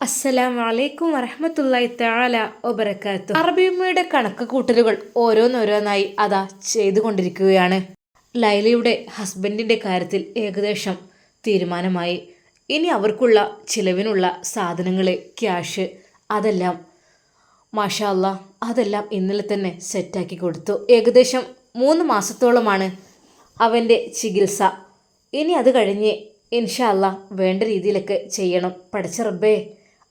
അസ്സലാമലൈക്കും വറഹമത്തല്ലായി തആല ഒബറക്കാത്തു അറബിയമ്മയുടെ കണക്ക് കൂട്ടലുകൾ ഓരോന്നോരോന്നായി അതാ ചെയ്തുകൊണ്ടിരിക്കുകയാണ്. ലൈലയുടെ ഹസ്ബൻഡിന്റെ കാര്യത്തിൽ ഏകദേശം തീരുമാനമായി. ഇനി അവർക്കുള്ള ചിലവിനുള്ള സാധനങ്ങൾ ക്യാഷ് അതെല്ലാം മാഷാല്ല അതെല്ലാം ഇന്നലെ തന്നെ സെറ്റാക്കി കൊടുത്തു. ഏകദേശം മൂന്ന് മാസത്തോളമാണ് അവന്റെ ചികിത്സ. ഇനി അത് കഴിഞ്ഞ് ഇൻഷാല്ല വേണ്ട രീതിയിലൊക്കെ ചെയ്യണം. പഠിച്ച റബ്ബേ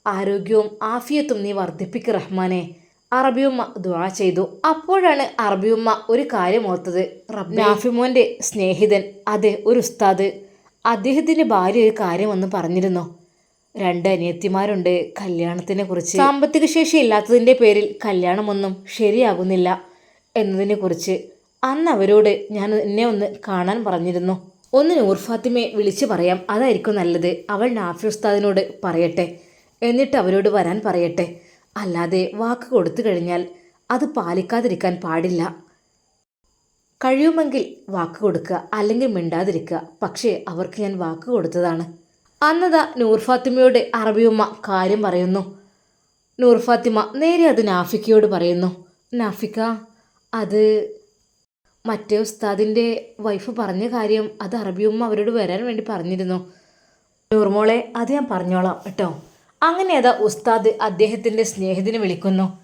ആരോഗ്യവും ആഫിയത്തും നീ വർദ്ധിപ്പിക്ക് റഹ്മാനെ. അറബിയുമ്മ ദുവാ ചെയ്തു. അപ്പോഴാണ് അറബിയുമ്മ ഒരു കാര്യം ഓർത്തത്. നാഫിമോന്റെ സ്നേഹിതൻ അതെ ഒരു ഉസ്താദ്. അദ്ദേഹത്തിന്റെ ഭാര്യ ഒരു കാര്യം വന്ന് പറഞ്ഞിരുന്നു. രണ്ട് അനിയത്തിമാരുണ്ട് കല്യാണത്തിനെ കുറിച്ച്. സാമ്പത്തിക ശേഷി ഇല്ലാത്തതിന്റെ പേരിൽ കല്യാണമൊന്നും ശരിയാകുന്നില്ല എന്നതിനെ കുറിച്ച്. അന്ന് അവരോട് ഞാൻ എന്നെ ഒന്ന് കാണാൻ പറഞ്ഞിരുന്നു. ഒന്ന് നൂർ ഫാത്തിമയെ വിളിച്ചു പറയാം അതായിരിക്കും നല്ലത്. അവൾ നാഫി ഉസ്താദിനോട് പറയട്ടെ. എന്നിട്ട് അവരോട് വരാൻ പറയട്ടെ. അല്ലാതെ വാക്ക് കൊടുത്തു കഴിഞ്ഞാൽ അത് പാലിക്കാതിരിക്കാൻ പാടില്ല. കഴിയുമെങ്കിൽ വാക്ക് കൊടുക്കുക അല്ലെങ്കിൽ മിണ്ടാതിരിക്കുക. പക്ഷേ അവർക്ക് ഞാൻ വാക്ക് കൊടുത്തതാണ്. അന്നതാ നൂർ ഫാത്തിമയോട് അറബിയുമ്മ കാര്യം പറയുന്നു. നൂർ ഫാത്തിമ നേരെ അത് നാഫിക്കയോട് പറയുന്നു. നാഫിക്ക അത് മറ്റേ ഉസ്താദിന്റെ വൈഫ് പറഞ്ഞ കാര്യം അത് അറബിയുമ്മ അവരോട് വരാൻ വേണ്ടി പറഞ്ഞിരുന്നു. നൂർമോളെ അത് ഞാൻ പറഞ്ഞോളാം കേട്ടോ. അങ്ങനെ അതാ ഉസ്താദ് അദ്ദേഹത്തിന്റെ സ്നേഹത്തിന് വിളിക്കുന്നു.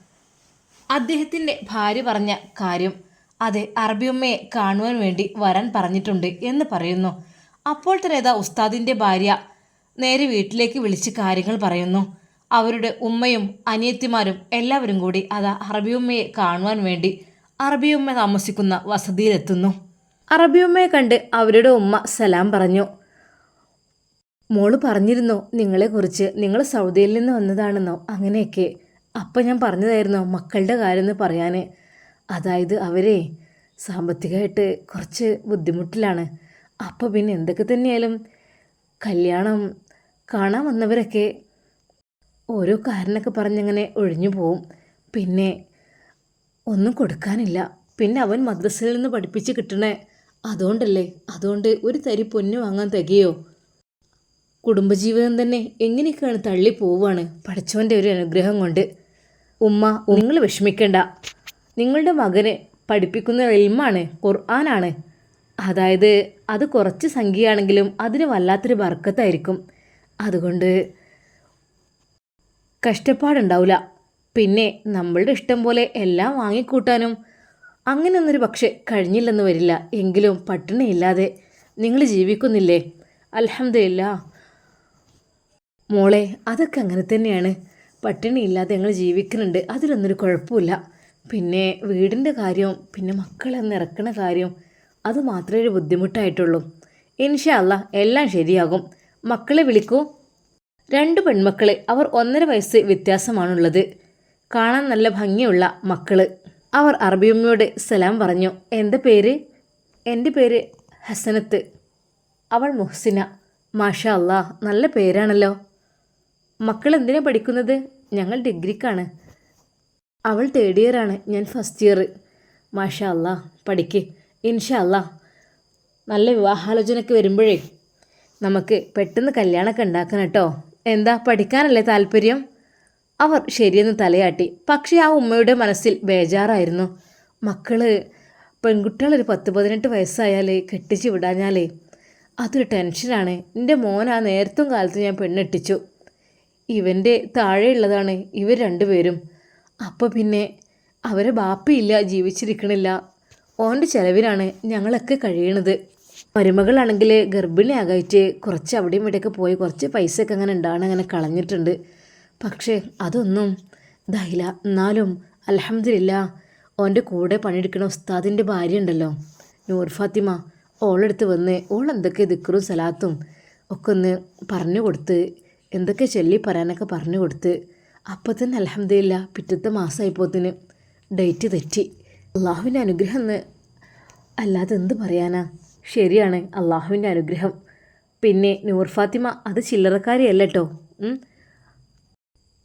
അദ്ദേഹത്തിന്റെ ഭാര്യ പറഞ്ഞ കാര്യം അതെ അറബിയമ്മയെ കാണുവാൻ വേണ്ടി വരാൻ പറഞ്ഞിട്ടുണ്ട് എന്ന് പറയുന്നു. അപ്പോൾ തന്നെ ഇതാ ഉസ്താദിന്റെ ഭാര്യ നേരെ വീട്ടിലേക്ക് വിളിച്ച് കാര്യങ്ങൾ പറയുന്നു. അവരുടെ ഉമ്മയും അനിയത്തിമാരും എല്ലാവരും കൂടി അതാ അറബിയമ്മയെ കാണുവാൻ വേണ്ടി അറബിയമ്മ താമസിക്കുന്ന വസതിയിലെത്തുന്നു. അറബിയമ്മയെ കണ്ട് അവരുടെ ഉമ്മ സലാം പറഞ്ഞു. മോൾ പറഞ്ഞിരുന്നോ നിങ്ങളെക്കുറിച്ച് നിങ്ങൾ സൗദിയിൽ നിന്ന് വന്നതാണെന്നോ അങ്ങനെയൊക്കെ. അപ്പം ഞാൻ പറഞ്ഞതായിരുന്നോ മക്കളുടെ കാര്യം എന്ന് പറയാൻ അതായത് അവരെ സാമ്പത്തികമായിട്ട് കുറച്ച് ബുദ്ധിമുട്ടിലാണ്. അപ്പോൾ പിന്നെ എന്തൊക്കെ തന്നെയായാലും കല്യാണം കാണാൻ വന്നവരൊക്കെ ഓരോ കാരനൊക്കെ പറഞ്ഞങ്ങനെ ഒഴിഞ്ഞു പോവും. പിന്നെ ഒന്നും കൊടുക്കാനില്ല. പിന്നെ അവൻ മദ്രസയിൽ നിന്ന് പഠിപ്പിച്ച് കിട്ടണേ. അതുകൊണ്ടല്ലേ? അതുകൊണ്ട് ഒരു തരി പൊന്നു വാങ്ങാൻ തികയോ? കുടുംബജീവിതം തന്നെ എങ്ങനെയൊക്കെയാണ് തള്ളി പോവുകയാണ് പഠിച്ചവന്റെ ഒരു അനുഗ്രഹം കൊണ്ട്? ഉമ്മ നിങ്ങൾ വിഷമിക്കേണ്ട. നിങ്ങളുടെ മകന് പഠിപ്പിക്കുന്ന എൽമാണ് ഖുർആനാണ്. അതായത് അത് കുറച്ച് സംഖ്യയാണെങ്കിലും അതിന് വല്ലാത്തൊരു വർക്കത്തായിരിക്കും അതുകൊണ്ട് കഷ്ടപ്പാടുണ്ടാവില്ല പിന്നെ നമ്മളുടെ ഇഷ്ടം പോലെ എല്ലാം വാങ്ങിക്കൂട്ടാനും അങ്ങനെയൊന്നൊരു പക്ഷെ കഴിഞ്ഞില്ലെന്ന് വരില്ല. എങ്കിലും പട്ടിണിയില്ലാതെ നിങ്ങൾ ജീവിക്കുന്നില്ലേ? അലഹമില്ല മോളെ അതൊക്കെ അങ്ങനെ തന്നെയാണ്. പട്ടിണിയില്ലാതെ ഞങ്ങൾ ജീവിക്കുന്നുണ്ട്. അതിലൊന്നൊരു കുഴപ്പമില്ല. പിന്നെ വീടിന്റെ കാര്യവും പിന്നെ മക്കളെ നിറക്കണ കാര്യം അത് മാത്രമേ ഒരു ബുദ്ധിമുട്ടായിട്ടുള്ളൂ. ഇൻഷല്ല എല്ലാം ശരിയാകും. മക്കളെ വിളിക്കൂ. രണ്ട് പെൺമക്കളെ അവർ ഒന്നര വയസ്സ് വ്യത്യാസമാണുള്ളത്. കാണാൻ നല്ല ഭംഗിയുള്ള മക്കൾ. അവർ അറബിയമ്മയോട് സലാം പറഞ്ഞു. എന്റെ പേര്? എന്റെ പേര് ഹസനത്ത്. അവൾ മുഹ്സിന. മാഷ അല്ലാ നല്ല പേരാണല്ലോ. മക്കൾ എന്തിനാ പഠിക്കുന്നത്? ഞങ്ങൾ ഡിഗ്രിക്കാണ്. അവൾ തേർഡ് ഇയർ ആണ്. ഞാൻ ഫസ്റ്റ് ഇയർ മാഷാ അല്ല പഠിക്ക്. ഇൻഷാ അല്ല നല്ല വിവാഹാലോചനയ്ക്ക് വരുമ്പോഴേ നമുക്ക് പെട്ടെന്ന് കല്യാണമൊക്കെ ഉണ്ടാക്കണം കേട്ടോ. എന്താ പഠിക്കാനല്ലേ താല്പര്യം? അവർ ശരിയെന്ന് തലയാട്ടി. പക്ഷേ ആ ഉമ്മയുടെ മനസ്സിൽ ബേജാറായിരുന്നു. മക്കൾ പെൺകുട്ടികളൊരു പത്ത് പതിനെട്ട് വയസ്സായാൽ കെട്ടിച്ച് വിടാഞ്ഞാലേ അതൊരു ടെൻഷനാണ് എന്റെ മോൻ ആ നേരത്തും കാലത്ത് ഞാൻ പെണ്ണെട്ടിച്ചു ഇവന്റെ താഴെയുള്ളതാണ് ഇവർ രണ്ടുപേരും. അപ്പോൾ പിന്നെ അവരെ ബാപ്പയില്ല ജീവിച്ചിരിക്കണില്ല. ഓന്റെ ചിലവിനാണ് ഞങ്ങളൊക്കെ കഴിയണത്. മരുമകളാണെങ്കിൽ ഗർഭിണിയാകായിട്ട് കുറച്ച് അവിടെയും ഇവിടെയൊക്കെ പോയി കുറച്ച് പൈസയൊക്കെ അങ്ങനെ ഉണ്ടാകണം അങ്ങനെ കളഞ്ഞിട്ടുണ്ട്. പക്ഷേ അതൊന്നും ഇതായില്ല. എന്നാലും അലഹമില്ല ഓന്റെ കൂടെ പണിയെടുക്കണ ഉസ്താദിന്റെ ഭാര്യ ഉണ്ടല്ലോ നൂർ ഫാത്തിമ. ഓളെടുത്ത് വന്ന് ഓൾ എന്തൊക്കെ ദിക്കറും സലാത്തും ഒക്കെ ഒന്ന് പറഞ്ഞു കൊടുത്ത് എന്തൊക്കെ ചൊല്ലി പറയാനൊക്കെ പറഞ്ഞു കൊടുത്ത് അപ്പോൾ തന്നെ അലഹമില്ല പിറ്റത്തെ മാസമായിപ്പോത്തിന് ഡേറ്റ് തെറ്റി. അള്ളാഹുവിന്റെ അനുഗ്രഹം എന്ന് അല്ലാതെ എന്ത് പറയാനാ? ശരിയാണ് അള്ളാഹുവിന്റെ അനുഗ്രഹം. പിന്നെ നൂർ ഫാത്തിമ അത് ചില്ലറക്കാരിയല്ല കേട്ടോ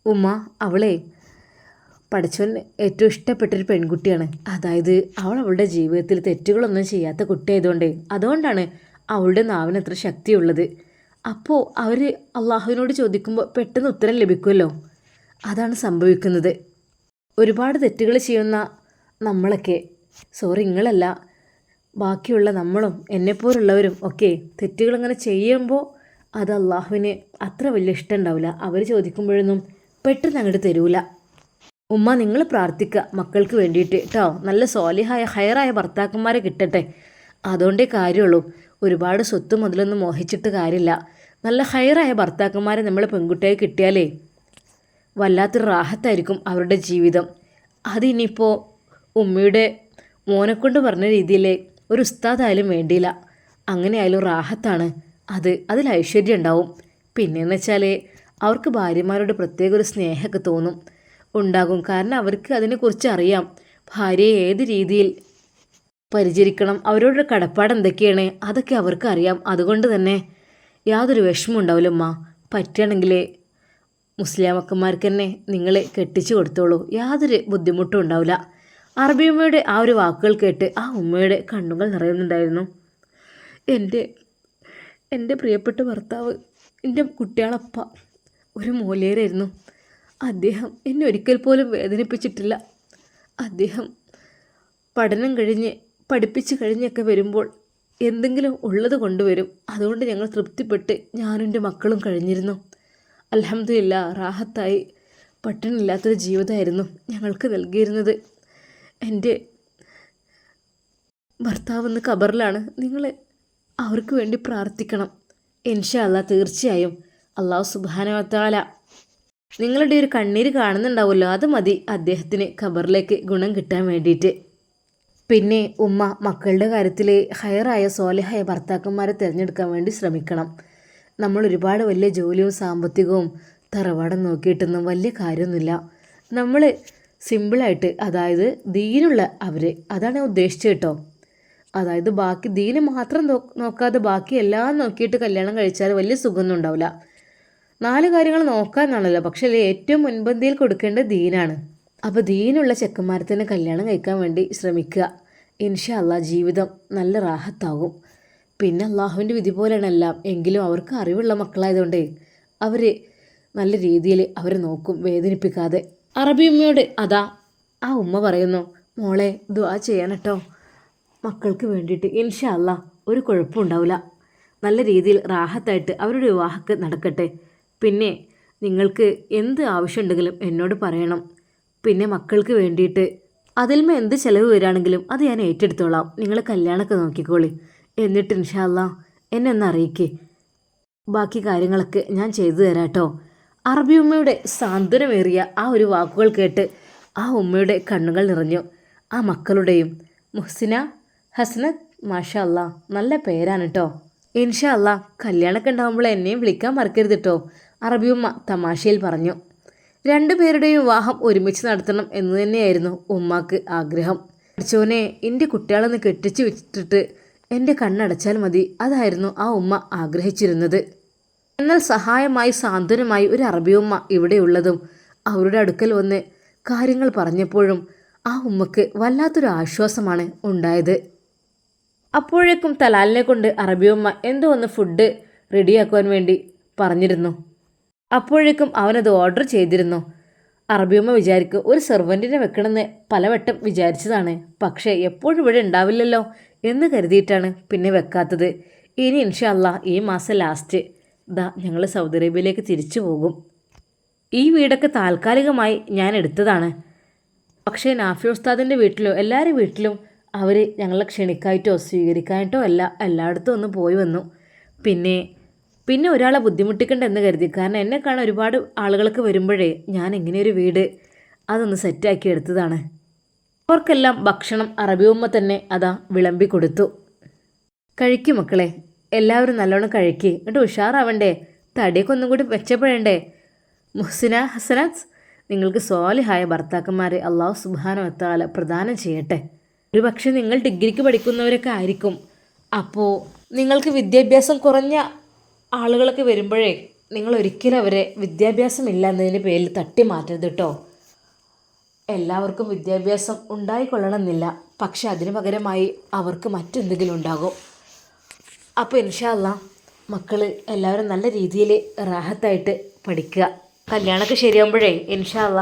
ഉമ്മ അവളെ പഠിച്ചവൻ ഏറ്റവും ഇഷ്ടപ്പെട്ടൊരു പെൺകുട്ടിയാണ്. അതായത് അവൾ അവളുടെ ജീവിതത്തിൽ തെറ്റുകളൊന്നും ചെയ്യാത്ത കുട്ടിയായതുകൊണ്ട് അതുകൊണ്ടാണ് അവളുടെ നാവിന് അത്ര ശക്തിയുള്ളത്. അപ്പോൾ അവർ അള്ളാഹുവിനോട് ചോദിക്കുമ്പോൾ പെട്ടെന്ന് ഉത്തരം ലഭിക്കുമല്ലോ? അതാണ് സംഭവിക്കുന്നത്. ഒരുപാട് തെറ്റുകൾ ചെയ്യുന്ന നമ്മളൊക്കെ സോറി നിങ്ങളല്ല ബാക്കിയുള്ള നമ്മളും എന്നെപ്പോലുള്ളവരും ഒക്കെ തെറ്റുകൾ അങ്ങനെ ചെയ്യുമ്പോൾ അത് അള്ളാഹുവിന് അത്ര വലിയ ഇഷ്ടം ഉണ്ടാവില്ല. അവർ ചോദിക്കുമ്പോഴൊന്നും പെട്ടെന്ന് അങ്ങോട്ട് തരൂല. ഉമ്മ നിങ്ങൾ പ്രാർത്ഥിക്കുക മക്കൾക്ക് വേണ്ടിയിട്ട് കേട്ടോ നല്ല സോലിഹായ ഹയറായ ഭർത്താക്കന്മാരെ കിട്ടട്ടെ. അതുകൊണ്ടേ കാര്യമുള്ളൂ. ഒരുപാട് സ്വത്ത് മുതലൊന്നും മോഹിച്ചിട്ട് കാര്യമില്ല. നല്ല ഹയറായ ഭർത്താക്കന്മാരെ നമ്മൾ പെൺകുട്ടിയായി കിട്ടിയാലേ വല്ലാത്തൊരു റാഹത്തായിരിക്കും അവരുടെ ജീവിതം. അതിനിപ്പോൾ ഉമ്മയുടെ മോനെക്കൊണ്ട് പറഞ്ഞ രീതിയിൽ ഒരു ഉസ്താദായാലും വേണ്ടിയില്ല. അങ്ങനെയായാലും റാഹത്താണ്. അത് അതിൽ ഐശ്വര്യം ഉണ്ടാവും. പിന്നെയെന്ന് വെച്ചാൽ അവർക്ക് ഭാര്യമാരോട് പ്രത്യേക ഒരു സ്നേഹമൊക്കെ തോന്നും. ഉണ്ടാകും. കാരണം അവർക്ക് അതിനെക്കുറിച്ച് അറിയാം. ഭാര്യയെ ഏത് രീതിയിൽ പരിചരിക്കണം അവരോട് കടപ്പാട് എന്തൊക്കെയാണ് അതൊക്കെ അവർക്ക് അറിയാം. അതുകൊണ്ട് തന്നെ യാതൊരു വിഷമം ഉണ്ടാവില്ല ഉമ്മ. പറ്റുകയാണെങ്കിൽ മുസ്ലിമക്കന്മാർക്ക് തന്നെ നിങ്ങളെ കെട്ടിച്ചു കൊടുത്തോളൂ. യാതൊരു ബുദ്ധിമുട്ടും ഉണ്ടാവില്ല. അറബി ഉമ്മയുടെ ആ ഒരു വാക്കുകൾ കേട്ട് ആ ഉമ്മയുടെ കണ്ണുകൾ നിറയുന്നുണ്ടായിരുന്നു. എന്റെ എന്റെ പ്രിയപ്പെട്ട ഭർത്താവ് എന്റെ കുട്ടികളപ്പ ഒരു മൂലേരായിരുന്നു. അദ്ദേഹം എന്നെ ഒരിക്കൽ പോലും വേദനിപ്പിച്ചിട്ടില്ല. അദ്ദേഹം പഠനം കഴിഞ്ഞ് പഠിപ്പിച്ച് കഴിഞ്ഞൊക്കെ വരുമ്പോൾ എന്തെങ്കിലും ഉള്ളത് കൊണ്ടുവരും. അതുകൊണ്ട് ഞങ്ങൾ തൃപ്തിപ്പെട്ട് ഞാനും എന്റെ മക്കളും കഴിഞ്ഞിരുന്നു. അലഹമില്ല റാഹത്തായി പട്ടിണില്ലാത്തൊരു ജീവിതമായിരുന്നു ഞങ്ങൾക്ക് നൽകിയിരുന്നത്. എന്റെ ഭർത്താവ് ഖബറിലാണ്. നിങ്ങൾ അവർക്ക് വേണ്ടി പ്രാർത്ഥിക്കണം. ഇൻഷാ അല്ല തീർച്ചയായും അള്ളാഹു സുബാനവത്താല നിങ്ങളുടെ ഒരു കണ്ണീര് കാണുന്നുണ്ടാവുമല്ലോ? അത് മതി അദ്ദേഹത്തിന് ഖബറിലേക്ക് ഗുണം കിട്ടാൻ വേണ്ടിയിട്ട്. പിന്നെ ഉമ്മ മക്കളുടെ കാര്യത്തിൽ ഹയറായ സോലഹായ ഭർത്താക്കന്മാരെ തിരഞ്ഞെടുക്കാൻ വേണ്ടി ശ്രമിക്കണം. നമ്മൾ ഒരുപാട് വലിയ ജോലിയും സാമ്പത്തികവും തറവാടം നോക്കിയിട്ടൊന്നും വലിയ കാര്യമൊന്നുമില്ല. നമ്മൾ സിമ്പിളായിട്ട് അതായത് ദീനുള്ള അവർ അതാണ് ഞാൻ ഉദ്ദേശിച്ചത് കേട്ടോ. അതായത് ബാക്കി ദീന് മാത്രം നോക്കാതെ ബാക്കി എല്ലാം നോക്കിയിട്ട് കല്യാണം കഴിച്ചാൽ വലിയ സുഖമൊന്നും ഉണ്ടാവില്ല. നാല് കാര്യങ്ങൾ നോക്കാന്നാണല്ലോ പക്ഷേ ഏറ്റവും മുൻപന്തിയിൽ കൊടുക്കേണ്ടത് ദീനാണ്. അപ്പോൾ ദീനുള്ള ചെക്കന്മാരെ കല്യാണം കഴിക്കാൻ വേണ്ടി ശ്രമിക്കുക. ഇൻഷാ അള്ളാ ജീവിതം നല്ല റാഹത്താകും. പിന്നെ അള്ളാഹുവിന്റെ വിധി പോലെയാണ് എല്ലാം എങ്കിലും അവർക്ക് അറിവുള്ള മക്കളായതുകൊണ്ട് അവർ നല്ല രീതിയിൽ അവരെ നോക്കും വേദനിപ്പിക്കാതെ. അറബി ഉമ്മയോട് അതാ ആ ഉമ്മ പറയുന്നു മോളെ ദുആ ചെയ്യാനട്ടോ മക്കൾക്ക് വേണ്ടിയിട്ട് ഇൻഷാ അള്ളാ ഒരു കുഴപ്പമുണ്ടാവില്ല നല്ല രീതിയിൽ റാഹത്തായിട്ട് അവരുടെ വിവാഹമൊക്കെ നടക്കട്ടെ. പിന്നെ നിങ്ങൾക്ക് എന്ത് ആവശ്യമുണ്ടെങ്കിലും എന്നോട് പറയണം. പിന്നെ മക്കൾക്ക് വേണ്ടിയിട്ട്. അതിൽമേ എന്ത് ചിലവ് വരികയാണെങ്കിലും അത് ഞാൻ ഏറ്റെടുത്തോളാം. നിങ്ങൾ കല്യാണമൊക്കെ നോക്കിക്കോളി. എന്നിട്ട് ഇൻഷാല്ല എന്നെ ഒന്ന് അറിയിക്കേ. ബാക്കി കാര്യങ്ങളൊക്കെ ഞാൻ ചെയ്തു തരാം കേട്ടോ. അറബി ഉമ്മയുടെ സാന്ത്വനമേറിയ ആ ഒരു വാക്കുകൾ കേട്ട് ആ ഉമ്മയുടെ കണ്ണുകൾ നിറഞ്ഞു. ആ മക്കളുടെയും മുഹ്സിന ഹസ്നത്ത് മാഷാ അല്ല നല്ല പേരാണ് കേട്ടോ. ഇൻഷാ അല്ല കല്യാണമൊക്കെ ഉണ്ടാകുമ്പോൾ എന്നെയും വിളിക്കാൻ മറക്കരുത് കേട്ടോ. അറബിയുമ്മ തമാശയിൽ പറഞ്ഞു. രണ്ടുപേരുടെയും വിവാഹം ഒരുമിച്ച് നടത്തണം എന്ന് തന്നെയായിരുന്നു ഉമ്മാക്ക് ആഗ്രഹം. പഠിച്ചോനെ എന്റെ കുട്ടികളെന്ന് കെട്ടിച്ചു വെച്ചിട്ട് എന്റെ കണ്ണടച്ചാൽ മതി. അതായിരുന്നു ആ ഉമ്മ ആഗ്രഹിച്ചിരുന്നത്. എന്നാൽ സഹായമായി സാന്ത്വനമായി ഒരു അറബി ഉമ്മ ഇവിടെയുള്ളതും അവരുടെ അടുക്കൽ വന്ന് കാര്യങ്ങൾ പറഞ്ഞപ്പോഴും ആ ഉമ്മക്ക് വല്ലാത്തൊരു ആശ്വാസമാണ് ഉണ്ടായത്. അപ്പോഴേക്കും തലാലിനെ കൊണ്ട് അറബിയമ്മ എന്തോ ഒന്ന് ഫുഡ് റെഡിയാക്കുവാൻ വേണ്ടി പറഞ്ഞിരുന്നു. അപ്പോഴേക്കും അവനത് ഓർഡർ ചെയ്തിരുന്നു. അറബിയമ്മ വിചാരിക്കും ഒരു സെർവന്റിനെ വെക്കണമെന്ന് പലവട്ടം വിചാരിച്ചതാണ്. പക്ഷേ എപ്പോഴും ഇവിടെ ഉണ്ടാവില്ലല്ലോ എന്ന് കരുതിയിട്ടാണ് പിന്നെ വെക്കാത്തത്. ഇനി ഇൻഷല്ല ഈ മാസം ലാസ്റ്റ് ദാ ഞങ്ങൾ സൗദി അറേബ്യയിലേക്ക് തിരിച്ചു പോകും. ഈ വീടൊക്കെ താൽക്കാലികമായി ഞാൻ എടുത്തതാണ്. പക്ഷേ നാഫി ഉസ്താദിന്റെ വീട്ടിലോ എല്ലാവരുടെ വീട്ടിലും അവർ ഞങ്ങളെ ക്ഷണിക്കായിട്ടോ സ്വീകരിക്കാനായിട്ടോ അല്ല എല്ലായിടത്തും ഒന്ന് പോയി വന്നു. പിന്നെ പിന്നെ ഒരാളെ ബുദ്ധിമുട്ടിക്കണ്ട എന്ന് കരുതി. കാരണം എന്നെ കാണാൻ ഒരുപാട് ആളുകൾക്ക് വരുമ്പോഴേ ഞാൻ എങ്ങനെയൊരു വീട് അതൊന്ന് സെറ്റാക്കി എടുത്തതാണ്. അവർക്കെല്ലാം ഭക്ഷണം അറബിയുമ്മ തന്നെ അതാ വിളമ്പി കൊടുത്തു. കഴിക്കും മക്കളെ എല്ലാവരും നല്ലോണം കഴിക്കുക എന്നിട്ട് ഉഷാറാവണ്ടേ? തടിയൊക്കെ ഒന്നും കൂടി മെച്ചപ്പെടണ്ടേ? മുഹ്സിന ഹസനാസ് നിങ്ങൾക്ക് സ്വാലിഹായ ഭർത്താക്കന്മാരെ അള്ളാഹു സുബാന വത്താല പ്രദാനം ചെയ്യട്ടെ. ഒരു പക്ഷേ നിങ്ങൾ ഡിഗ്രിക്ക് പഠിക്കുന്നവരൊക്കെ ആയിരിക്കും. അപ്പോൾ നിങ്ങൾക്ക് വിദ്യാഭ്യാസം കുറഞ്ഞ ആളുകളൊക്കെ വരുമ്പോഴേ നിങ്ങൾ ഒരിക്കലും അവരെ വിദ്യാഭ്യാസം ഇല്ല എന്നതിന്റെ പേരിൽ തട്ടി മാറ്റരുത് കേട്ടോ എല്ലാവർക്കും വിദ്യാഭ്യാസം ഉണ്ടായിക്കൊള്ളണമെന്നില്ല. പക്ഷെ അതിന് പകരമായി അവർക്ക് മറ്റെന്തെങ്കിലും ഉണ്ടാകും. അപ്പോൾ ഇൻഷാല്ല മക്കൾ എല്ലാവരും നല്ല രീതിയിൽ റാഹത്തായിട്ട് പഠിക്കുക. കല്യാണമൊക്കെ ശരിയാകുമ്പോഴേ ഇൻഷാല്ല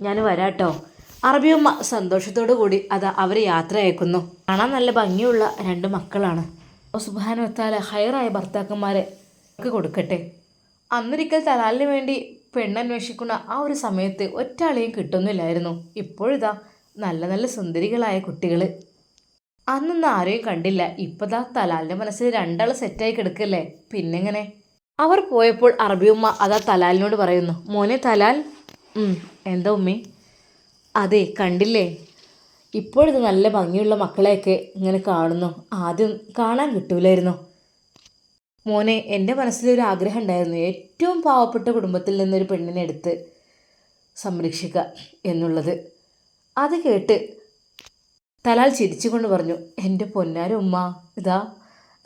ഞാൻ വരാട്ടോ അറബിയമ്മ സന്തോഷത്തോടു കൂടി അത് അവരെ യാത്ര അയക്കുന്നു. കാണാൻ നല്ല ഭംഗിയുള്ള രണ്ട് മക്കളാണ്. സുബാനുവത്താല ഹയറായ ഭർത്താക്കന്മാരെ ഒക്കെ കൊടുക്കട്ടെ? അന്നൊരിക്കൽ തലാലിന് വേണ്ടി പെണ്ണന്വേഷിക്കുന്ന ആ ഒരു സമയത്ത് ഒറ്റാളെയും കിട്ടുന്നില്ലായിരുന്നു. ഇപ്പോഴിതാ നല്ല നല്ല സുന്ദരികളായ കുട്ടികൾ അന്നൊന്നും ആരെയും കണ്ടില്ല. ഇപ്പതാ തലാലിന്റെ മനസ്സിൽ രണ്ടാൾ സെറ്റായി കിടക്കല്ലേ? പിന്നെങ്ങനെ? അവർ പോയപ്പോൾ അറബിയുമ്മ അതാ തലാലിനോട് പറയുന്നു മോനെ തലാൽ എന്താ ഉമ്മി? അതെ കണ്ടില്ലേ? ഇപ്പോഴിത് നല്ല ഭംഗിയുള്ള മക്കളെയൊക്കെ ഇങ്ങനെ കാണുന്നു. ആദ്യം കാണാൻ കിട്ടൂലായിരുന്നു. മോനെ എന്റെ മനസ്സിലൊരു ആഗ്രഹം ഉണ്ടായിരുന്നു ഏറ്റവും പാവപ്പെട്ട കുടുംബത്തിൽ നിന്നൊരു പെണ്ണിനെ എടുത്ത് സംരക്ഷിക്കുക എന്നുള്ളത്. അത് കേട്ട് തലാൽ ചിരിച്ചുകൊണ്ട് പറഞ്ഞു എന്റെ പൊന്നാര ഉമ്മ ഇതാ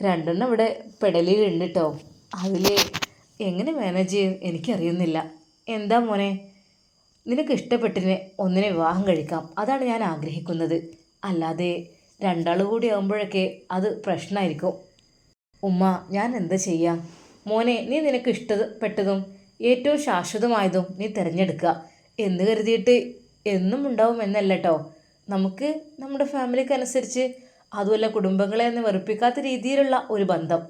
രണ്ടെണ്ണം ഇവിടെ പെടലിലുണ്ട് കേട്ടോ അതിൽ എങ്ങനെ മാനേജ് ചെയ്യും? എനിക്കറിയുന്നില്ല. എന്താ മോനെ നിനക്ക് ഇഷ്ടപ്പെട്ടിനെ ഒന്നിനെ വിവാഹം കഴിക്കാം. അതാണ് ഞാൻ ആഗ്രഹിക്കുന്നത്. അല്ലാതെ രണ്ടാൾ കൂടി ആകുമ്പോഴൊക്കെ അത് പ്രശ്നമായിരിക്കും. ഉമ്മ ഞാൻ എന്താ ചെയ്യാം? മോനെ നീ നിനക്ക് ഇഷ്ടപ്പെട്ടതും ഏറ്റവും ശാശ്വതമായതും നീ തിരഞ്ഞെടുക്കുക. എന്ന് കരുതിയിട്ട് എന്നും ഉണ്ടാവും എന്നല്ല കേട്ടോ നമുക്ക് നമ്മുടെ ഫാമിലിക്ക് അനുസരിച്ച് അതുമല്ല കുടുംബങ്ങളെ ഒന്നും വെറുപ്പിക്കാത്ത രീതിയിലുള്ള ഒരു ബന്ധം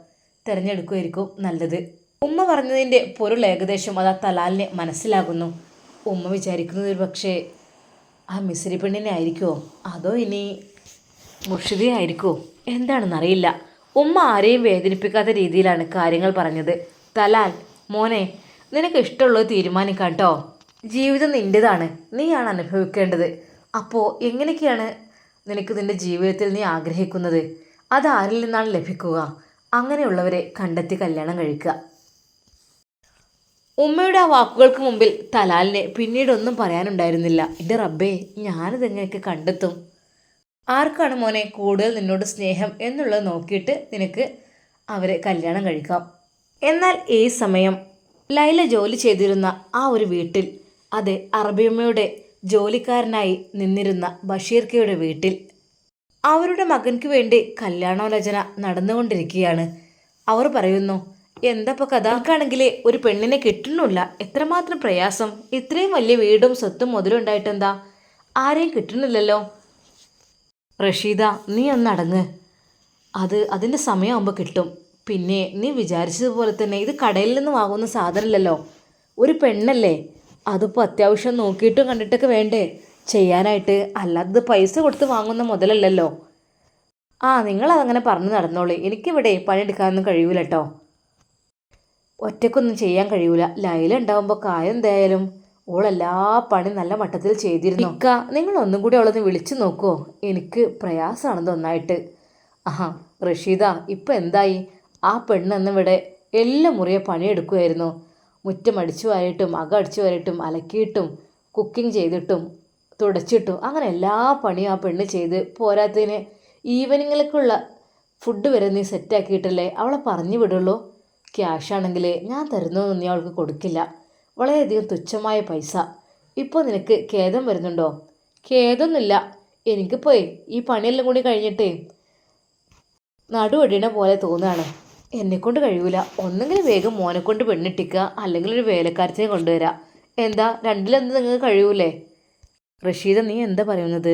തിരഞ്ഞെടുക്കുമായിരിക്കും നല്ലത്. ഉമ്മ പറഞ്ഞതിന്റെ പൊരുൾ ഏകദേശം അത് ആ തലാലിനെ മനസ്സിലാകുന്നു. ഉമ്മ വിചാരിക്കുന്നത് ഒരു പക്ഷേ ആ മിസ്രി പെണ്ണിനെ ആയിരിക്കുമോ അതോ ഇനി ആയിരിക്കുമോ എന്താണെന്നറിയില്ല. ഉമ്മ ആരെയും വേദനിപ്പിക്കാത്ത രീതിയിലാണ് കാര്യങ്ങൾ പറഞ്ഞത്. തലാൽ മോനെ നിനക്ക് ഇഷ്ടമുള്ളത് തീരുമാനിക്കാം കേട്ടോ ജീവിതം നിന്റെതാണ് നീയാണ് അനുഭവിക്കേണ്ടത്. അപ്പോൾ എങ്ങനെയൊക്കെയാണ് നിനക്ക് നിന്റെ ജീവിതത്തിൽ നീ ആഗ്രഹിക്കുന്നത്? അത് ആരിൽ നിന്നാണ് ലഭിക്കുക? അങ്ങനെയുള്ളവരെ കണ്ടെത്തി കല്യാണം കഴിക്കുക. ഉമ്മയുടെ ആ വാക്കുകൾക്ക് മുമ്പിൽ തലാലിനെ പിന്നീടൊന്നും പറയാനുണ്ടായിരുന്നില്ല. എന്റെ റബ്ബേ ഞാനിതെങ്ങനെയൊക്കെ കണ്ടെത്തും? ആർക്കാണ് മോനെ കൂടുതൽ നിന്നോട് സ്നേഹം എന്നുള്ളത് നോക്കിയിട്ട് നിനക്ക് അവരെ കല്യാണം കഴിക്കാം. എന്നാൽ ഈ സമയം ലൈല ജോലി ചെയ്തിരുന്ന ആ ഒരു വീട്ടിൽ അതെ അറബിയമ്മയുടെ ജോലിക്കാരനായി നിന്നിരുന്ന ബഷീർക്കയുടെ വീട്ടിൽ അവരുടെ മകൻക്ക് വേണ്ടി കല്യാണോലോചന നടന്നുകൊണ്ടിരിക്കുകയാണ്. അവർ പറയുന്നു എന്തപ്പോൾ കഥാക്കാണെങ്കിൽ ഒരു പെണ്ണിനെ കിട്ടുന്നില്ല. എത്രമാത്രം പ്രയാസം. ഇത്രയും വലിയ വീടും സ്വത്തും മുതലുണ്ടായിട്ടെന്താ ആരെയും കിട്ടുന്നില്ലല്ലോ. റഷീദ നീ ഒന്ന് അടങ്ങ് അത് അതിന്റെ സമയമാകുമ്പോൾ കിട്ടും. പിന്നെ നീ വിചാരിച്ചതുപോലെ തന്നെ ഇത് കടയിൽ നിന്ന് വാങ്ങുന്ന സാധനമല്ലല്ലോ. ഒരു പെണ്ണല്ലേ? അതിപ്പോൾ അത്യാവശ്യം നോക്കിയിട്ടും കണ്ടിട്ടൊക്കെ വേണ്ടേ? ചെയ്യാനായിട്ട് അല്ലാതെ പൈസ കൊടുത്ത് വാങ്ങുന്ന മുതലല്ലല്ലോ. ആ നിങ്ങളതങ്ങനെ പറഞ്ഞു നടന്നോളൂ. എനിക്കിവിടെ പണിയെടുക്കാനൊന്നും കഴിയൂല കേട്ടോ ഒറ്റക്കൊന്നും ചെയ്യാൻ കഴിയൂല. ലൈല ഉണ്ടാവുമ്പോൾ കായം എന്തായാലും ഓളെല്ലാ പണി നല്ല മട്ടത്തിൽ ചെയ്തിരുന്നു. ഇക്ക നിങ്ങൾ ഒന്നും കൂടി അവളൊന്ന് വിളിച്ചു നോക്കുമോ എനിക്ക് പ്രയാസമാണെന്ന് ഒന്നായിട്ട് ആഹാ റഷീദ ഇപ്പം എന്തായി? ആ പെണ്ണെന്നിവിടെ എല്ലാം മുറിയെ പണിയെടുക്കുമായിരുന്നു മുറ്റം അടിച്ചു വാരിട്ടും അകം അടിച്ചു വാരിട്ടും അലക്കിയിട്ടും കുക്കിംഗ് ചെയ്തിട്ടും തുടച്ചിട്ടും അങ്ങനെ എല്ലാ പണിയും ആ പെണ്ണ് ചെയ്ത് പോരാത്തതിന് ഈവനിങ്ങിലേക്കുള്ള ഫുഡ് വരെ നീ സെറ്റാക്കിയിട്ടല്ലേ അവളെ പറഞ്ഞു വിടുള്ളൂ. ക്യാഷ് ആണെങ്കിൽ ഞാൻ തരുന്നതൊന്നും നീ അവൾക്ക് കൊടുക്കില്ല. വളരെയധികം തുച്ഛമായ പൈസ. ഇപ്പോൾ നിനക്ക് ഖേദം വരുന്നുണ്ടോ? ഖേദമൊന്നുമില്ല. എനിക്കിപ്പോയി ഈ പണിയെല്ലാം കൂടി കഴിഞ്ഞിട്ടേ. നടുവടിയണ പോലെ തോന്നുകയാണ് എന്നെക്കൊണ്ട് കഴിയൂല. ഒന്നെങ്കിൽ വേഗം മോനെ കൊണ്ട് പെണ്ണിട്ടിക്കുക അല്ലെങ്കിൽ ഒരു വേലക്കാരത്തിനെ കൊണ്ടുവരാം. എന്താ? രണ്ടിലൊന്നും നിങ്ങൾക്ക് കഴിയൂലേ? റഷീദ നീ എന്താ പറയുന്നത്?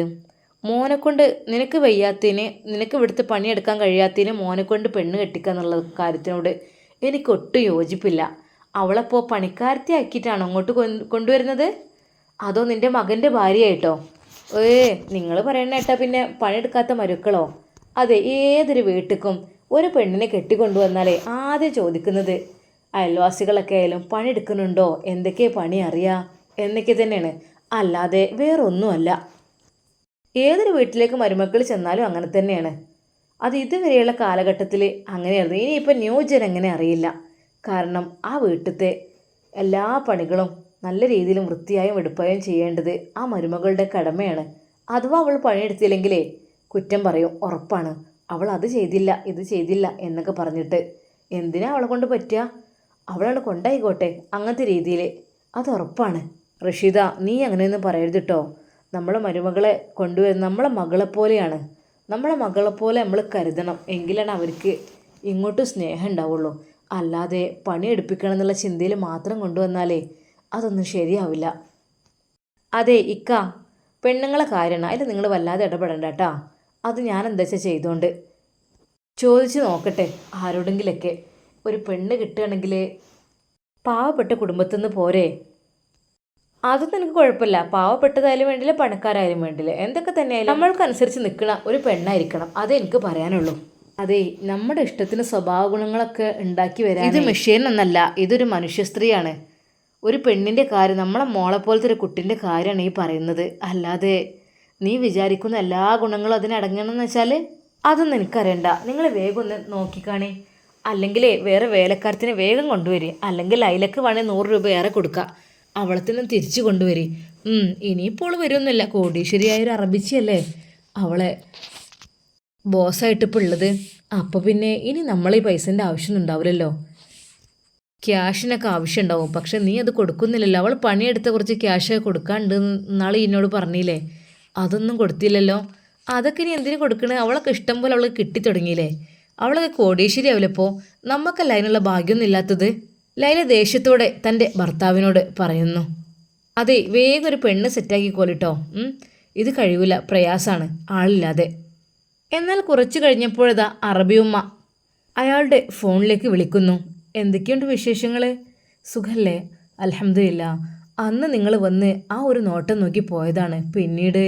മോനെ കൊണ്ട് നിനക്ക് വയ്യാത്തതിന് നിനക്ക് ഇവിടുത്തെ പണിയെടുക്കാൻ കഴിയാത്തതിന് മോനെ കൊണ്ട് പെണ്ണ് കെട്ടിക്കുക എന്നുള്ള കാര്യത്തിനോട് എനിക്കൊട്ടും യോജിപ്പില്ല. അവളപ്പോൾ പണിക്കാരത്തി ആക്കിയിട്ടാണോ അങ്ങോട്ട് കൊണ്ടുവരുന്നത്? അതോ നിന്റെ മകന്റെ ഭാര്യയായിട്ടോ? ഏ നിങ്ങൾ പറയണ ഏട്ടാ പിന്നെ പണിയെടുക്കാത്ത മരുക്കളോ? അതെ ഏതൊരു വീട്ടിക്കും ഒരു പെണ്ണിനെ കെട്ടിക്കൊണ്ടുവന്നാലേ ആദ്യം ചോദിക്കുന്നത് അയൽവാസികളൊക്കെ ആയാലും പണിയെടുക്കുന്നുണ്ടോ? എന്തൊക്കെ പണി അറിയാ? എന്നൊക്കെ തന്നെയാണ്. അല്ലാതെ വേറൊന്നുമല്ല. ഏതൊരു വീട്ടിലേക്ക് മരുമക്കൾ ചെന്നാലും അങ്ങനെ തന്നെയാണ്. അത് ഇതുവരെയുള്ള കാലഘട്ടത്തിൽ അങ്ങനെയായിരുന്നു. ഇനിയിപ്പോൾ ന്യൂജൻ എങ്ങനെ അറിയില്ല. കാരണം ആ വീട്ടിലത്തെ എല്ലാ പണികളും നല്ല രീതിയിലും വൃത്തിയായും എടുപ്പായും ചെയ്യേണ്ടത് ആ മരുമകളുടെ കടമയാണ്. അഥവാ അവൾ പണിയെടുത്തില്ലെങ്കിലേ കുറ്റം പറയും ഉറപ്പാണ്. അവൾ അത് ചെയ്തില്ല ഇത് ചെയ്തില്ല എന്നൊക്കെ പറഞ്ഞിട്ട് എന്തിനാ അവളെ കൊണ്ട് പറ്റുക? അവളാണ് കൊണ്ടായിക്കോട്ടെ അങ്ങനത്തെ രീതിയിൽ അത് ഉറപ്പാണ്. റഷീദ നീ അങ്ങനെയൊന്നും പറയരുത് കേട്ടോ നമ്മളെ മരുമകളെ കൊണ്ടുവരുന്ന നമ്മളെ മകളെപ്പോലെയാണ് നമ്മളെ മകളെപ്പോലെ പോലെ നമ്മൾ കരുതണം. എങ്കിലാണ് അവർക്ക് ഇങ്ങോട്ട് സ്നേഹം ഉണ്ടാവുള്ളൂ. അല്ലാതെ പണിയെടുപ്പിക്കണം എന്നുള്ള ചിന്തയിൽ മാത്രം കൊണ്ടുവന്നാലേ അതൊന്നും ശരിയാവില്ല. അതെ ഇക്ക പെണ്ണുങ്ങളെ കാര്യമാണ് അതിൽ നിങ്ങൾ വല്ലാതെ ഇടപെടണ്ട കേട്ടോ അത് ഞാൻ എന്താ വെച്ചാൽ ചെയ്തോണ്ട്? ചോദിച്ചു നോക്കട്ടെ ആരോടെങ്കിലൊക്കെ. ഒരു പെണ്ണ് കിട്ടുകയാണെങ്കിൽ പാവപ്പെട്ട കുടുംബത്തിൽ നിന്ന് പോരെ? അതൊന്നും എനിക്ക് കുഴപ്പമില്ല. പാവപ്പെട്ടതായാലും വേണ്ടില്ല പണക്കാരായാലും വേണ്ടില്ല. എന്തൊക്കെ തന്നെയായാലും നമ്മൾക്കനുസരിച്ച് നിൽക്കണ ഒരു പെണ്ണായിരിക്കണം. അതെനിക്ക് പറയാനുള്ളൂ. അതെ നമ്മുടെ ഇഷ്ടത്തിന് സ്വഭാവ ഗുണങ്ങളൊക്കെ ഉണ്ടാക്കി വരാൻ ഇത് മെഷീൻ എന്നല്ല ഇതൊരു മനുഷ്യ സ്ത്രീയാണ് ഒരു പെണ്ണിന്റെ കാര്യം നമ്മളെ മോളെ പോലത്തെ ഒരു കുട്ടിന്റെ കാര്യമാണ് ഈ പറയുന്നത്. അല്ലാതെ നീ വിചാരിക്കുന്ന എല്ലാ ഗുണങ്ങളും അതിനടങ്ങണമെന്ന് വെച്ചാൽ അതൊന്നും എനിക്കറിയണ്ട. നിങ്ങൾ വേഗം ഒന്ന് നോക്കിക്കാണേ. അല്ലെങ്കിൽ വേറെ വേലക്കാരത്തിന് വേഗം കൊണ്ടുവരി. അല്ലെങ്കിൽ അയിലക്ക് വേണേൽ നൂറ് രൂപ ഏറെ കൊടുക്കുക അവളത്തിനും തിരിച്ചു കൊണ്ടുവരി. ഇനിയിപ്പോൾ വരുമൊന്നുമില്ല കോടീശ്വരിയായ ഒരു അറബിച്ചിയല്ലേ അവളെ ബോസായിട്ട് ഇപ്പോൾ ഉള്ളത്. അപ്പോൾ പിന്നെ ഇനി നമ്മൾ ഈ പൈസന്റെ ആവശ്യമൊന്നും ഉണ്ടാവില്ലല്ലോ. ക്യാഷിനൊക്കെ ആവശ്യം ഉണ്ടാവും. പക്ഷെ നീ അത് കൊടുക്കുന്നില്ലല്ലോ. അവൾ പണിയെടുത്ത കുറച്ച് ക്യാഷ് കൊടുക്കാണ്ട് നാളെ എന്നോട് പറഞ്ഞില്ലേ? അതൊന്നും കൊടുത്തില്ലല്ലോ. അതൊക്കെ ഇനി എന്തിനു കൊടുക്കണേ? അവളൊക്കെ ഇഷ്ടം പോലെ അവൾക്ക് കിട്ടിത്തുടങ്ങിയില്ലേ അവളൊക്കെ കോടീശ്വരി ആവില്ലപ്പോൾ നമുക്കല്ല അതിനുള്ള ഭാഗ്യമൊന്നും ഇല്ലാത്തത്? ലൈല ദേഷ്യത്തോടെ തന്റെ ഭർത്താവിനോട് പറയുന്നു. അതെ വേഗം ഒരു പെണ്ണ് സെറ്റാക്കിക്കോലിട്ടോ ഇത് കഴിവില്ല പ്രയാസാണ് ആളില്ലാതെ. എന്നാൽ കുറച്ചു കഴിഞ്ഞപ്പോഴതാ അറബിയുമ്മ അയാളുടെ ഫോണിലേക്ക് വിളിക്കുന്നു. എന്തൊക്കെയുണ്ട് വിശേഷങ്ങൾ സുഖല്ലേ? അലഹമില്ല അന്ന് നിങ്ങൾ വന്ന് ആ ഒരു നോട്ടം നോക്കി പോയതാണ്. പിന്നീട്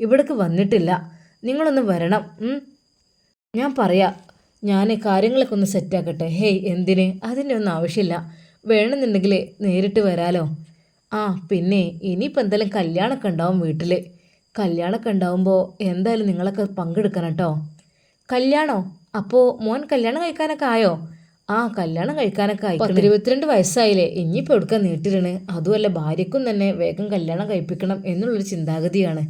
ഇവിടേക്ക് വന്നിട്ടില്ല. നിങ്ങളൊന്ന് വരണം. ഞാൻ പറയാം ഞാൻ കാര്യങ്ങളൊക്കെ ഒന്ന് സെറ്റാക്കട്ടെ ഹേയ് എന്തിന്? അതിന്റെ ഒന്നും ആവശ്യമില്ല. വേണമെന്നുണ്ടെങ്കിൽ നേരിട്ട് വരാലോ. ആ പിന്നെ ഇനിയിപ്പോൾ എന്തായാലും കല്യാണമൊക്കെ ഉണ്ടാവും വീട്ടിൽ കല്യാണമൊക്കെ ഉണ്ടാവുമ്പോൾ എന്തായാലും നിങ്ങളൊക്കെ പങ്കെടുക്കണം കേട്ടോ കല്യാണോ? അപ്പോൾ മോൻ കല്യാണം കഴിക്കാനൊക്കെ ആയോ? ആ കല്യാണം കഴിക്കാനൊക്കെ ആയി പത്തിരുപത്തിരണ്ട് വയസ്സായില്ലേ. ഇനിയിപ്പോൾ എടുക്കാൻ നീട്ടിരണ് അതുമല്ല ഭാര്യക്കും തന്നെ വേഗം കല്യാണം കഴിപ്പിക്കണം എന്നുള്ളൊരു ചിന്താഗതിയാണ്.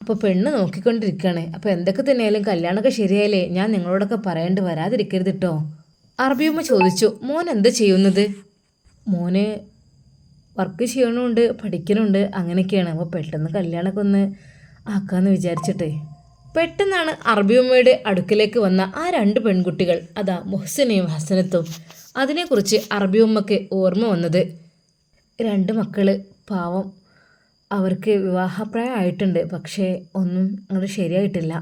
അപ്പോൾ പെണ്ണ് നോക്കിക്കൊണ്ടിരിക്കുകയാണ് അപ്പോൾ എന്തൊക്കെ തന്നെയായാലും കല്യാണമൊക്കെ ശരിയായാലേ ഞാൻ നിങ്ങളോടൊക്കെ പറയേണ്ടി വരാതിരിക്കരുത് കേട്ടോ അറബിയമ്മ ചോദിച്ചു മോൻ എന്താ ചെയ്യുന്നത്? മോന് വർക്ക് ചെയ്യണമുണ്ട് പഠിക്കണമുണ്ട് അങ്ങനെയൊക്കെയാണ്. അപ്പോൾ പെട്ടെന്ന് കല്യാണമൊക്കെ ഒന്ന് ആക്കാമെന്ന് വിചാരിച്ചിട്ടേ. പെട്ടെന്നാണ് അറബിയമ്മയുടെ അടുക്കലേക്ക് വന്ന ആ രണ്ട് പെൺകുട്ടികൾ അതാ മൊഹസിനെയും ഹസനത്തും. അതിനെക്കുറിച്ച് അറബിയമ്മയ്ക്ക് ഓർമ്മ വന്നത് രണ്ട് മക്കൾ പാവം അവർക്ക് വിവാഹപ്രായം ആയിട്ടുണ്ട് പക്ഷേ ഒന്നും അങ്ങോട്ട് ശരിയായിട്ടില്ല.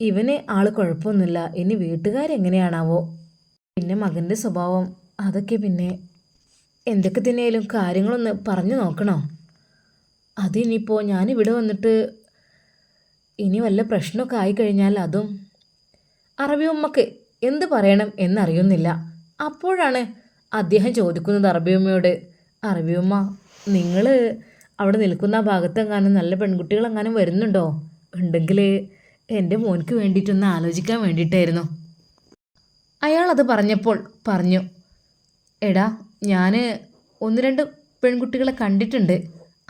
ഇവന് ആൾ കുഴപ്പമൊന്നുമില്ല ഇനി വീട്ടുകാരെങ്ങനെയാണാവോ? പിന്നെ മകന്റെ സ്വഭാവം അതൊക്കെ പിന്നെ എന്തൊക്കെ തന്നെയായാലും കാര്യങ്ങളൊന്ന് പറഞ്ഞു നോക്കണോ. അതിനിപ്പോൾ ഞാനിവിടെ വന്നിട്ട് ഇനി വല്ല പ്രശ്നമൊക്കെ ആയിക്കഴിഞ്ഞാൽ അതും അറബി ഉമ്മക്ക് എന്ത് പറയണം എന്നറിയുന്നില്ല. അപ്പോഴാണ് അദ്ദേഹം ചോദിക്കുന്നത് അറബിയമ്മയോട് അറബിയമ്മ നിങ്ങൾ അവിടെ നിൽക്കുന്ന ഭാഗത്തെങ്ങാനും നല്ല പെൺകുട്ടികളെങ്ങാനും വരുന്നുണ്ടോ? ഉണ്ടെങ്കിൽ എന്റെ മോനക്ക് വേണ്ടിയിട്ടൊന്ന് ആലോചിക്കാൻ വേണ്ടിയിട്ടായിരുന്നു. അയാളത് പറഞ്ഞപ്പോൾ പറഞ്ഞു എടാ ഞാൻ ഒന്ന് രണ്ട് പെൺകുട്ടികളെ കണ്ടിട്ടുണ്ട്.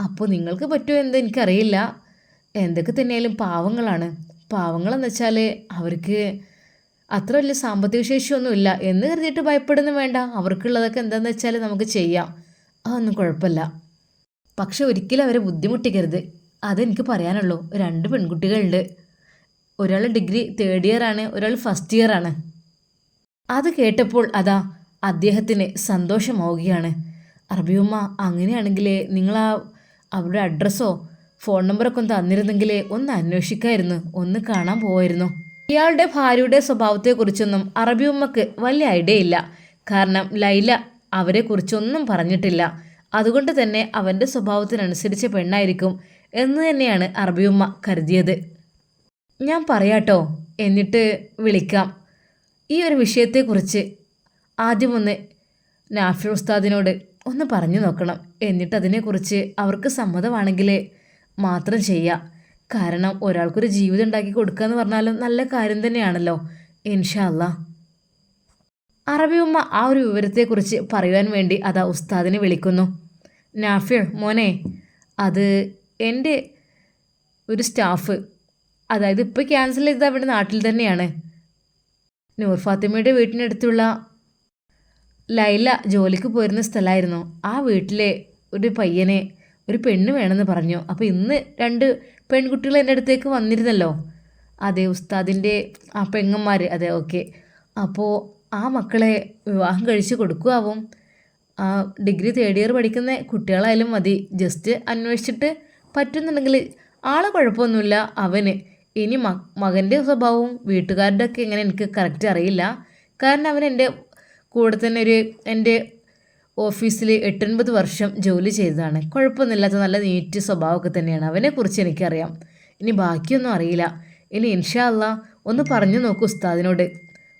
അപ്പോൾ നിങ്ങൾക്ക് പറ്റുമോ എന്ന് എനിക്കറിയില്ല. എന്തൊക്കെ തന്നെയായാലും പാവങ്ങളാണ്. പാവങ്ങളെന്ന് വെച്ചാൽ അവർക്ക് അത്ര വലിയ സാമ്പത്തിക ശേഷിയൊന്നുമില്ല. എന്ന് കരുതിയിട്ട് ഭയപ്പെടുന്നു വേണ്ട. അവർക്കുള്ളതൊക്കെ എന്താണെന്ന് വെച്ചാൽ നമുക്ക് ചെയ്യാം. അതൊന്നും കുഴപ്പമില്ല. പക്ഷെ ഒരിക്കലും അവരെ ബുദ്ധിമുട്ടിക്കരുത്. അതെനിക്ക് പറയാനുള്ളൂ. രണ്ട് പെൺകുട്ടികളുണ്ട്. ഒരാൾ ഡിഗ്രി തേർഡ് ഇയർ ആണ്. ഒരാൾ ഫസ്റ്റ് ഇയർ ആണ്. അത് കേട്ടപ്പോൾ അതാ അദ്ദേഹത്തിന് സന്തോഷമാവുകയാണ്. അറബിയമ്മ അങ്ങനെയാണെങ്കിലേ നിങ്ങൾ ആ അവരുടെ അഡ്രസ്സോ ഫോൺ നമ്പറൊക്കെ ഒന്ന് തന്നിരുന്നെങ്കിൽ ഒന്ന് അന്വേഷിക്കായിരുന്നു ഒന്ന് കാണാൻ പോവായിരുന്നു. ഇയാളുടെ ഭാര്യയുടെ സ്വഭാവത്തെക്കുറിച്ചൊന്നും അറബിയമ്മക്ക് വലിയ ഐഡിയ ഇല്ല. കാരണം ലൈല അവരെക്കുറിച്ചൊന്നും പറഞ്ഞിട്ടില്ല. അതുകൊണ്ട് തന്നെ അവന്റെ സ്വഭാവത്തിനനുസരിച്ച് പെണ്ണായിരിക്കും എന്ന് തന്നെയാണ് അറബിയമ്മ കരുതിയത്. ഞാൻ പറയാട്ടോ എന്നിട്ട് വിളിക്കാം. ഈ ഒരു വിഷയത്തെക്കുറിച്ച് ആദ്യം ഒന്ന് നാഫി ഉസ്താദിനോട് ഒന്ന് പറഞ്ഞു നോക്കണം. എന്നിട്ട് അതിനെക്കുറിച്ച് അവർക്ക് സമ്മതമാണെങ്കിൽ മാത്രം ചെയ്യുക കാരണം ഒരാൾക്കൊരു ജീവിതം ഉണ്ടാക്കി കൊടുക്കുക എന്ന് പറഞ്ഞാലും നല്ല കാര്യം തന്നെയാണല്ലോ. ഇൻഷാ അല്ലാ. അറബി ഉമ്മ ആ ഒരു വിവരത്തെക്കുറിച്ച് പറയുവാൻ വേണ്ടി അതാ ഉസ്താദിനെ വിളിക്കുന്നു. നാഫിയ മോനെ അത് എന്റെ ഒരു സ്റ്റാഫ് അതായത് ഇപ്പോൾ ക്യാൻസൽ ചെയ്തത് അവിടെ നാട്ടിൽ തന്നെയാണ്. നൂർ ഫാത്തിമയുടെ വീട്ടിനടുത്തുള്ള ലൈല ജോലിക്ക് പോയിരുന്ന സ്ഥലമായിരുന്നു. ആ വീട്ടിലെ ഒരു പയ്യനെ ഒരു പെണ്ണ് വേണമെന്ന് പറഞ്ഞു. അപ്പോൾ ഇന്ന് രണ്ട് പെൺകുട്ടികൾ എന്റെ അടുത്തേക്ക് വന്നിരുന്നല്ലോ. അതെ ഉസ്താദിന്റെ ആ പെങ്ങന്മാർ അതെ ഓക്കെ. അപ്പോൾ ആ മക്കളെ വിവാഹം കഴിച്ച് ആ ഡിഗ്രി തേർഡ് ഇയർ പഠിക്കുന്ന കുട്ടികളായാലും മതി. ജസ്റ്റ് അന്വേഷിച്ചിട്ട് പറ്റുന്നുണ്ടെങ്കിൽ ആളെ കുഴപ്പമൊന്നുമില്ല. അവന് ഇനി മ മകന്റെ സ്വഭാവവും വീട്ടുകാരുടെ ഒക്കെ എങ്ങനെ എനിക്ക് കറക്റ്റ് അറിയില്ല. കാരണം അവൻ എന്റെ കൂടെ തന്നെ ഒരു എന്റെ ഓഫീസിൽ എട്ടൊൻപത് വർഷം ജോലി ചെയ്തതാണ്. കുഴപ്പമൊന്നുമില്ലാത്ത നല്ല നീറ്റ് സ്വഭാവമൊക്കെ തന്നെയാണ്. അവനെക്കുറിച്ച് എനിക്കറിയാം. ഇനി ബാക്കിയൊന്നും അറിയില്ല. ഇനി ഇൻഷാ അല്ലാ ഒന്ന് പറഞ്ഞു നോക്കൂ ഉസ്താദിനോട്.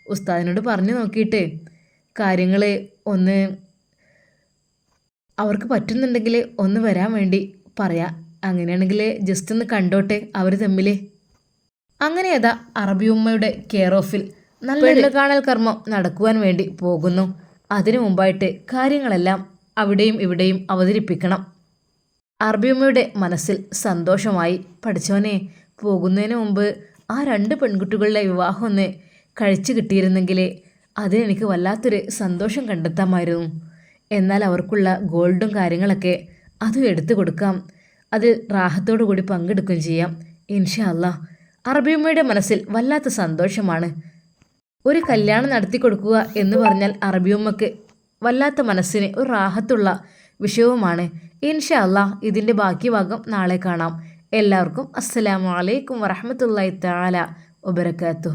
ഉസ്താദിനോട് പറഞ്ഞു നോക്കിയിട്ട് കാര്യങ്ങൾ ഒന്ന് അവർക്ക് പറ്റുന്നുണ്ടെങ്കിൽ ഒന്ന് വരാൻ വേണ്ടി പറയാം. അങ്ങനെയാണെങ്കിൽ ജസ്റ്റ് ഒന്ന് കണ്ടോട്ടെ അവർ തമ്മിൽ അങ്ങനെ അതാ അറബി ഉമ്മയുടെ കെയർ ഓഫിൽ നല്ല കാണൽ കർമ്മം നടക്കുവാൻ വേണ്ടി പോകുന്നു. അതിനു മുമ്പായിട്ട് കാര്യങ്ങളെല്ലാം അവിടെയും ഇവിടെയും അവതരിപ്പിക്കണം. അറബിയമ്മയുടെ മനസ്സിൽ സന്തോഷമായി പഠിച്ചവനെ പോകുന്നതിന് മുമ്പ് ആ രണ്ട് പെൺകുട്ടികളുടെ വിവാഹം ഒന്ന് കഴിച്ചു കിട്ടിയിരുന്നെങ്കിൽ അതിനെനിക്ക് വല്ലാത്തൊരു സന്തോഷം കണ്ടെത്താമായിരുന്നു. എന്നാൽ അവർക്കുള്ള ഗോൾഡും കാര്യങ്ങളൊക്കെ അതും എടുത്തു കൊടുക്കാം. അതിൽ റാഹത്തോടു കൂടി പങ്കെടുക്കുകയും ചെയ്യാം. ഇൻഷാ അല്ലാ അറബിയമ്മയുടെ മനസ്സിൽ വല്ലാത്ത സന്തോഷമാണ്. ഒരു കല്യാണം നടത്തി കൊടുക്കുക എന്ന് പറഞ്ഞാൽ അറബിയമ്മക്ക് വല്ലാത്ത മനസ്സിന് ഒരു റാഹത്തുള്ള വിഷയവുമാണ്. ഇൻഷാ അള്ളാഹ് ഇതിന്റെ ബാക്കി ഭാഗം നാളെ കാണാം. എല്ലാവർക്കും അസ്സലാമു അലൈക്കും വറഹമത്തല്ലായി താല വബർക്കാത്തു